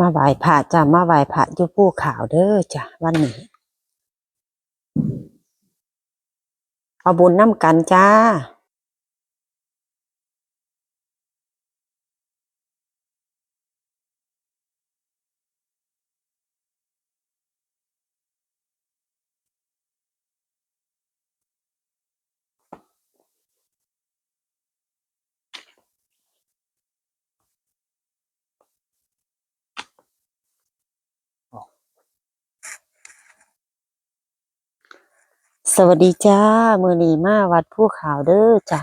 มาไหว้พระจ้ะมาไหว้พระอยู่ผู้ขาวเด้อจ้ะวันนี้เอาบุญน้ำกันจ้า สวัสดีจ้า มือนีมาวัดภูเขาเด้อจ้ะ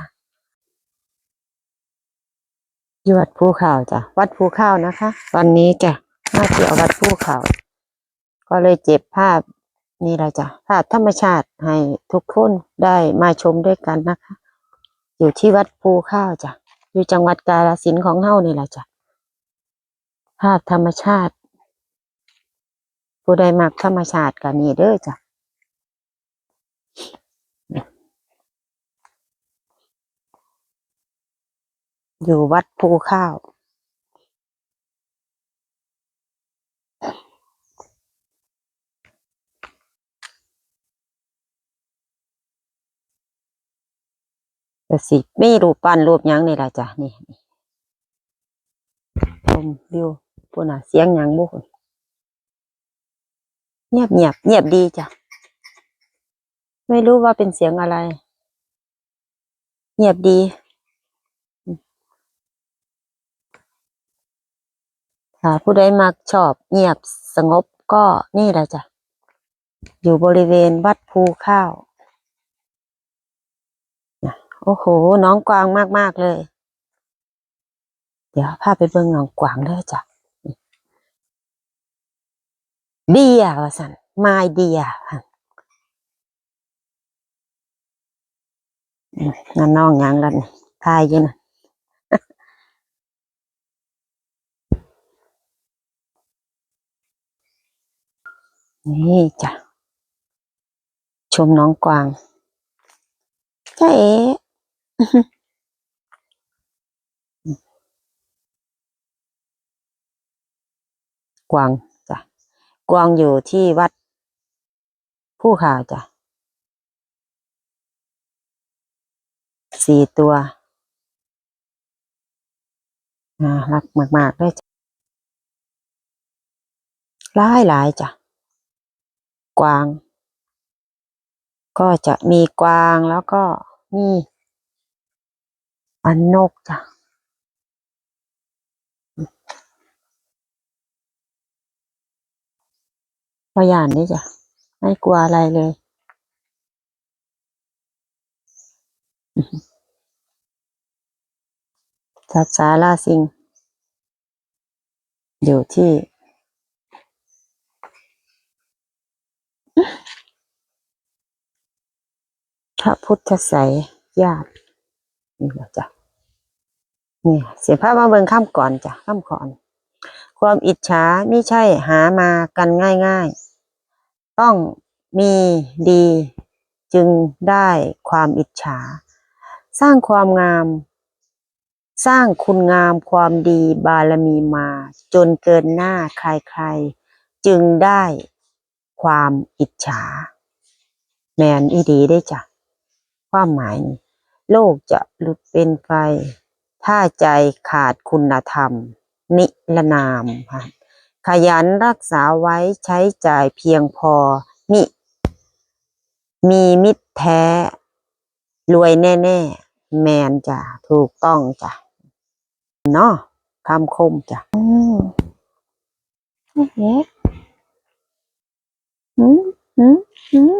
อยู่วัดภูเขาจ้ะ วัดภูเขานะคะ วันนี้จ้ะมาเที่ยววัดภูเขาก็เลยเจ็บภาพนี่แหละจ้ะ ภาพธรรมชาติให้ทุกคนได้มาชมด้วยกันนะคะ อยู่ที่วัดภูเข้าจ้ะ อยู่จังหวัดกาฬสินธุ์ของเฮานี่แหละจ้ะ ภาพธรรมชาติ ผู้ใดมักธรรมชาติก็นี่เด้อจ้ะ อยู่วัดภูข้าวก็สิไมีรูปปั้นรูปยังนี่ละจ้ะ นี่ชมวิวปุ่นน่ะเสียงยังบุคนเงียบเงียบเงียบดีจ้ะ ไม่รู้ว่าเป็นเสียงอะไร เงียบดี ถ้าผู้ใดมักชอบเงียบสงบก็นี่แหละจ้ะ อยู่บริเวณวัดภูข้าวนะโอ้โห น้องกวางมาก ๆ เลย เดี๋ยวพาไปเบิ่งน้องกวางเด้อจ้ะเดียวสันไม้เดียค่ะอืมนั่นน้องยังกันทายอยู่นะ นี่จ้ะ ชมน้องกวางจ้าเอ๋กวางจ้ะ กวางอยู่ที่วัด ผู้ข่าวจ้ะสี่ตัวน่ารักมากๆเลยจ้ะหลายหลายจ้ะ กวาง ก็จะมีกวางแล้วก็มีอันนกจ้ะพยานนี่จ้ะ ไม่กลัวอะไรเลย สัตว์สาราสิง อยู่ที่ พระพุทธไสยญาตินี่แหละจ้ะนี่เสียภาพมาเบิ่งข้ามก่อนจ้ะข้ามก่อน ความอิจฉาไม่ใช่หามากันง่ายๆ ต้องมีดีจึงได้ความอิจฉา สร้างความงาม สร้างคุณงามความดีบารมีมา จนเกินหน้าใครๆ จึงได้ความอิจฉา แมนอีดีได้จ้ะ ความหมายนี่โลกจะหลุดเป็นไฟถ้าใจขาดคุณธรรม นิรนามค่ะขยันรักษาไว้ใช้จ่ายเพียงพอมิมีมิตรแท้ รวยแน่ ๆ แมนจ้ะถูกต้องจ้ะเนาะคำคมจ้ะอืมเอ๊ะอืมอืมอืม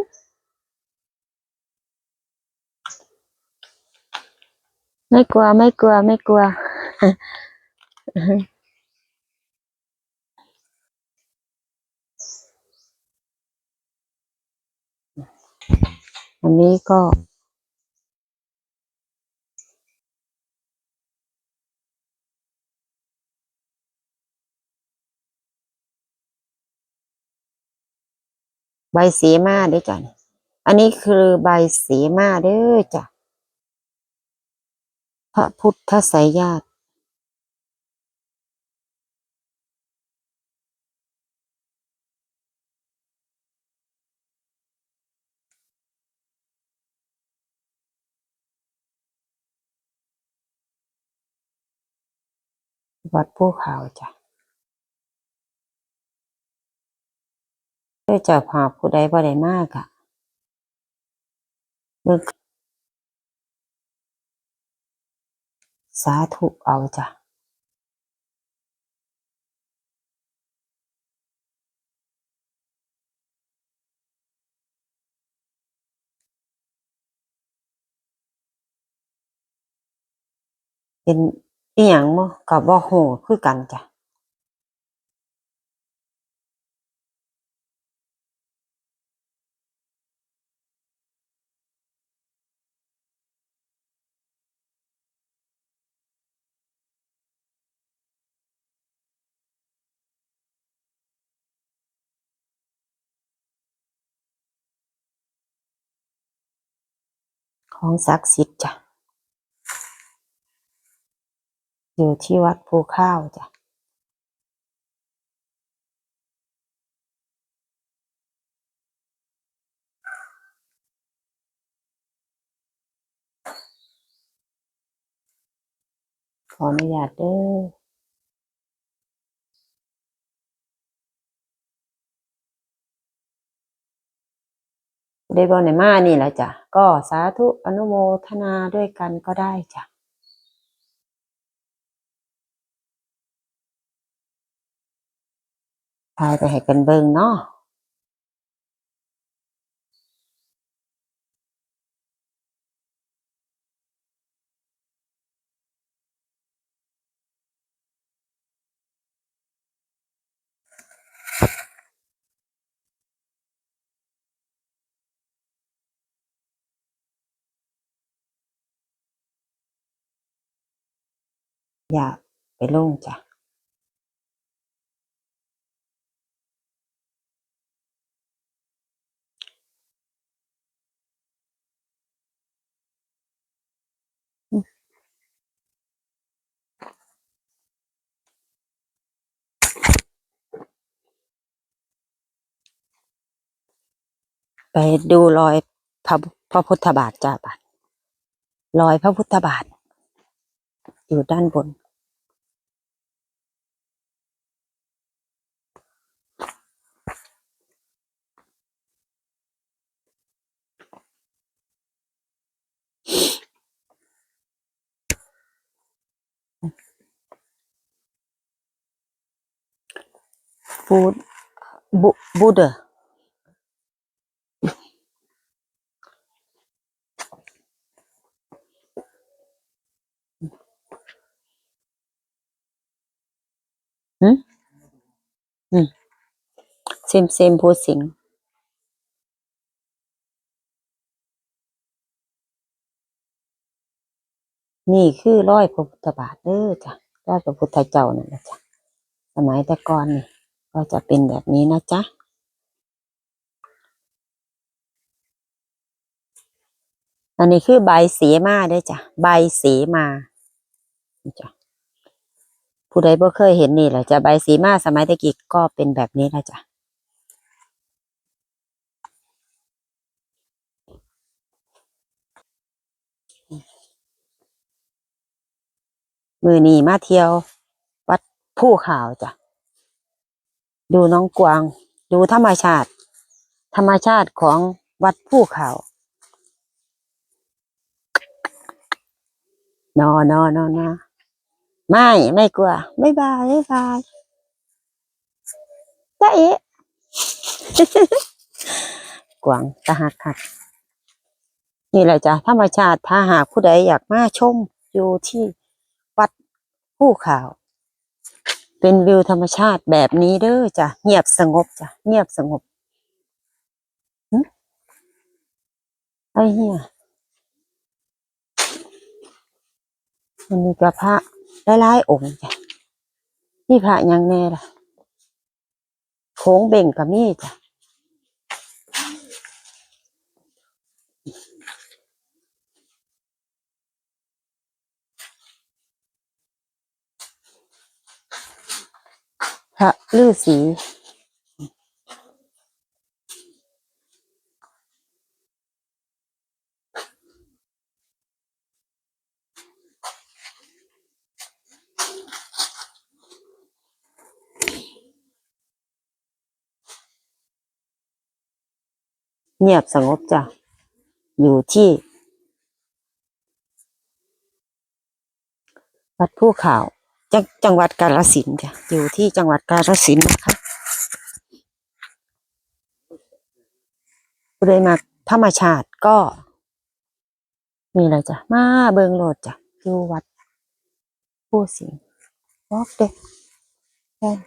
ไม่กลัวไม่กลัวไม่กลัว อันนี้ก็ใบสีมาด้วยจ้ะ อันนี้คือใบสีมาเด้อจ้ะ พระพุทธสายญาติวัดผู้ข่าวจ้ะได้จับภาพผู้ใดบ่ได้มากอะเมื่อ สาธุเอาจ้ะเป็นอีหยังบ่กับบ่ฮู้คือกันจ้ะ ของศักดิ์สิทธิ์จ้ะ อยู่ที่วัดภูข้าวจ้ะขออนุญาตเด้อ ได้บอในมานี่แหละจ้ะ ก็สาธุอนุโมทนาด้วยกันก็ได้จ้ะพายไปให้กันเบิงเนาะ อย่าไปลงจ้ะไปดูรอยพระพระพุทธบาทจ้าบาทรอยพระพุทธบาทอยู่ด้านบน ฟูดบุบูเดอร์หืมอืมเซมเซมพูดสิงนี่คือร้อยพระพุทธบาทเด้อจ้ะร้อยพระพุทธเจ้านั่นแหละจ้ะ สมัยแต่ก่อนนี่ ก็จะเป็นแบบนี้นะจ๊ะอันนี้คือใบเสีมาเด้จ้ะใบเสีมาจ้ะผู้ใดบ่เคยเห็นนี่แหละจะใบสีมาสมัยตะกี้ก็เป็นแบบนี้นะจ้ะมือนีมาเที่ยว วัดผู้ข่าวจ้ะ ดูน้องกวาง ดูธรรมชาติ ธรรมชาติของวัดผู้ข่าวนอนอนอนอไม่ไม่กลัวไม่บายไม่บายจ้าเอ๊ะกวางตะหักหักนี่แหละจ้ะธรรมชาติถ้าหากผู้ใดอยากมาชมอยู่ที่วัดผู้ข่าว เป็นวิวธรรมชาติแบบนี้เด้อจ้ะเงียบสงบจ้ะเงียบสงบไอ้เหี้ยมันมีกระพระหลายๆองค์จ้ะนี่พระยังแน่ล่ะโค้งเบ่งกับมีจ้ะ ระฤอสีเงียบสงบจ้ะ อยู่ที่วัดผู้ข่าว จังจังหวัดกาฬสินธุ์จ้ะอยู่ที่จังหวัดกาฬสินธุ์นะคะเลยมาธรรมชาติก็ มีอะไรจ้ะมาเบิงโลดจ้ะอยู่วัด ผู้สิงห์บอกเด็กแฟน